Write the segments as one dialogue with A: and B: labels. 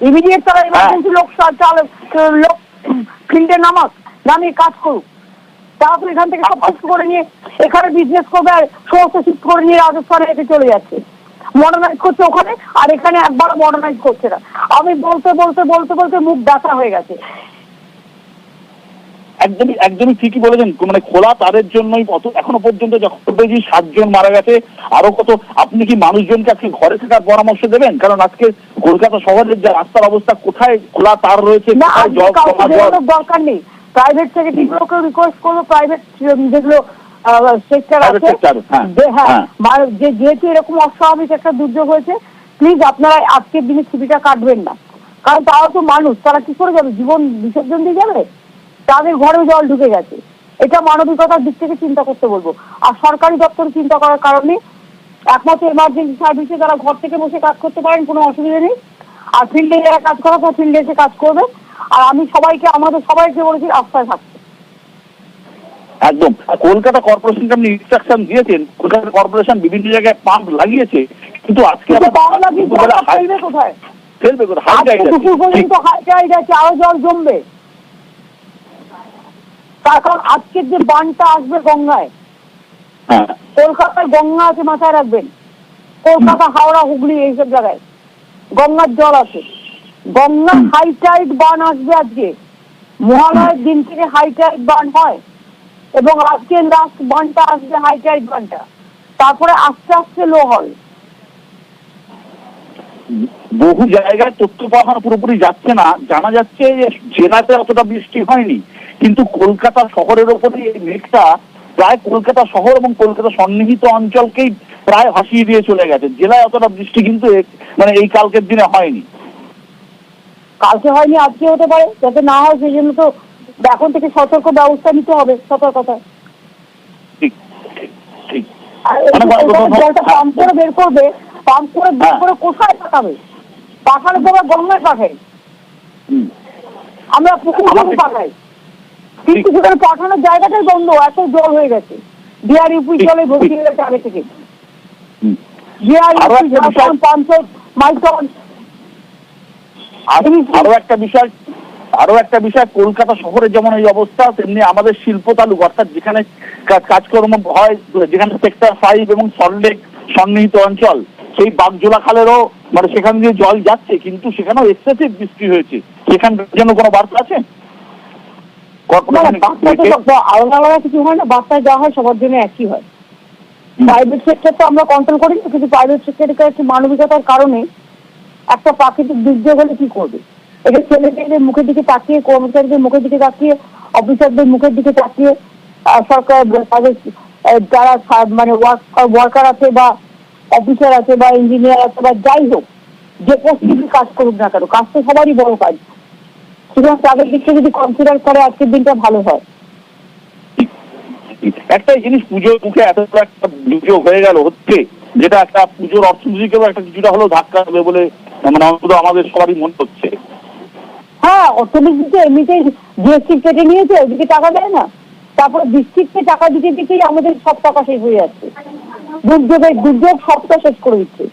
A: Immediate তারা emergency লোক সা- লোক ফিল্ডে নামাক নামিয়ে কাজ করুক। তারপর এখান থেকে সব কিছু করে নিয়ে এখানে বিজনেস করবে আর সমস্ত শিফট করে নিয়ে রাজস্থানে এসে চলে যাচ্ছে। মডার্নাইজ করছে ওখানে আর এখানে একবার মডার্নাইজ করছে না। আমি বলতে বলতে বলতে বলতে মুখ ব্যথা হয়ে গেছে।
B: একদমই একদমই ঠিকই বলেছেন। মানে খোলা তারের জন্যই কত এখনও পর্যন্ত যখন সাতজন মারা গেছে আরও কত আপনি কি মানুষজনকে আজকে ঘরে থাকার পরামর্শ দেবেন? কারণ আজকে কলকাতা শহরের যে রাস্তার অবস্থা কোথায় খোলা তার রয়েছে?
A: দরকার নেই। প্রাইভেট সেক্রেটারিগুলোকে রিকোয়েস্ট করব প্রাইভেট যেগুলো সেক্টর আছে।
B: হ্যাঁ,
A: যে হ্যাঁ
B: হ্যাঁ।
A: যেহেতু এরকম অস্বাভাবিক একটা দুর্যোগ হয়েছে প্লিজ আপনারা আজকের দিনে ছুটিটা কাটবেন না। কারণ তারাও তো মানুষ তারা কি করে যাবে? জীবন বিসর্জন দিয়ে যাবে? তাদের ঘরেও জল ঢুকে গেছে। এটা মানবিকতার দিক থেকে চিন্তা করতে বলব। আর সরকারি দপ্তর চিন্তা করার কারণে একমাত্র এমার্জেন্সি সার্ভিসে তারা ঘর থেকে বসে কাজ করতে পারেন কোনো অসুবিধা নেই। আর ফিল্ডে যারা কাজ করা তারা ফিল্ডে এসে কাজ করবে। আর আমি সবাইকে আমাদের সবাইকে বলেছি রাস্তায় থাকতে।
B: একদম। কলকাতা কর্পোরেশনকে আপনি ইনস্ট্রাকশন দিয়েছেন। কলকাতা কর্পোরেশন বিভিন্ন জায়গায় পাম্প লাগিয়েছে। কিন্তু আজকে
A: কোথায়?
B: ফেলবে কোথায়? হাই টাইড আছে।
A: দুপুর পর্যন্ত হাই টাইড আছে আরও জল জমবে। তার কারণ আজকের যে বানটা আসবে গঙ্গায়
B: হ্যাঁ।
A: কলকাতায় গঙ্গা আছে মাথায় রাখবেন। কলকাতা হাওড়া হুগলি এইসব জায়গায়। গঙ্গার জল আছে। গঙ্গা হাই টাইড বান আসবে আজকে। মহালয়ের দিন থেকে হাই টাইড বান হয়। এবং আজকে লাস্ট বানটা আসবে হাই টাইড বানটা। তারপরে আস্তে আস্তে লো হয়
B: বহু জায়গায় তথ্য পাওয়া পুরোপুরি যাচ্ছে না। জানা যাচ্ছে যে জেলাতে অতটা বৃষ্টি হয়নি। কিন্তু কলকাতা শহরের ওপরে এই মেঘটা প্রায় কলকাতা শহর এবং কলকাতা সন্নিহিত অঞ্চলকেই প্রায় ভাসিয়ে দিয়ে চলে গেছে। জেলায় অতটা বৃষ্টি কিন্তু মানে এই কালকের দিনে হয়নি।
A: কালকে হয়নি আজকে হতে পারে। যাতে না হয় সেই জন্য তো এখন থেকে সতর্ক ব্যবস্থা নিতে হবে সতর্কতা
B: ঠিক ঠিক, ঠিক। মানে
A: জলটা পাম্প করে বের করবে পাম্প করে
B: হ্যাঁ।
A: করে কোথায় পাঠাবে? পাঠালে তো আবার গঙ্গায় পাঠাই আমরা পুকুর পাঠাই। কিন্তু সেখানে পাঠানোর জায়গাটাই বন্ধ এত জল হয়ে গেছে। বিহার ইউপি জলে ভর্তি হয়ে গেছে আগে থেকে। বিহার ইউপি ঝাড়খণ্ড মাইকন
B: আরও একটা বিষয় আরও একটা বিষয় কলকাতা শহরে যেমন এই অবস্থা তেমনি আমাদের শিল্প তালুক অর্থাৎ যেখানে কাজকর্ম হয় যেখানে সেক্টর ফাইভ এবং সল্টলেক সন্নিহিত অঞ্চল সেই বাগজোলা খালেরও মানে সেখান দিয়ে জল যাচ্ছে কিন্তু সেখানেও এক্সেসিভ বৃষ্টি হয়েছে। সেখানকার জন্য কোনো বার্তা আছে?
A: আলাদা আলাদা কিছু হয় না বার্তায় যা হয় সবার জন্য একই হয়। প্রাইভেট সেক্টর তো আমরা কন্ট্রোল করি না কিন্তু প্রাইভেট মানবিকতার কারণে একটা প্রাকৃতিক দুর্যোগ হলে কি করবে? এটা ছেলেদের মুখের দিকে তাকিয়ে কর্মচারীদের মুখের দিকে তাকিয়ে অফিসারদের মুখের দিকে তাকিয়ে সরকার তাদের যারা মানে ওয়ার্কার আছে বা অফিসার আছে বা ইঞ্জিনিয়ার আছে বা যাই হোক যে পোস্টে কাজ করুক না কেন কাজ তো সবারই বড় কাজ। সুতরাং তাদের দিক যদি কনসিডার করে আজকের দিনটা ভালো হয়।
B: একটা জিনিস পুজোর মুখে এত একটা দুর্যোগ হয়ে গেল হচ্ছে যেটা একটা পুজোর অর্থনীতিকেও একটা কিছুটা হলেও ধাক্কা হবে বলে মানে অন্তত আমাদের সবারই মনে হচ্ছে।
A: হ্যাঁ অর্থনীতি তো এমনিতেই জিএসটি কেটে নিয়েছে ওদিকে টাকা দেয় না। তারপরে ডিস্ট্রিক্টকে টাকা দিতে দিতেই আমাদের সব টাকা শেষ হয়ে যাচ্ছে। দুর্যোগের দুর্যোগ সবটা শেষ করে দিচ্ছে।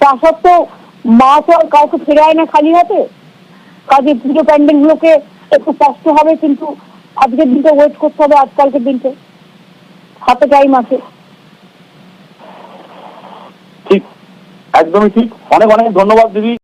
A: তা সত্ত্বেও মা তো আর কাউকে ফেরায় না খালি হাতে। কাজে পুজো প্যান্ডেল গুলোকে একটু কষ্ট হবে, কিন্তু আজকের দিনটা ওয়েট করতে হবে আজকালকের দিনকে। হাতে টাইম আছে।
B: ঠিক। একদমই ঠিক। অনেক অনেক ধন্যবাদ, দিদি।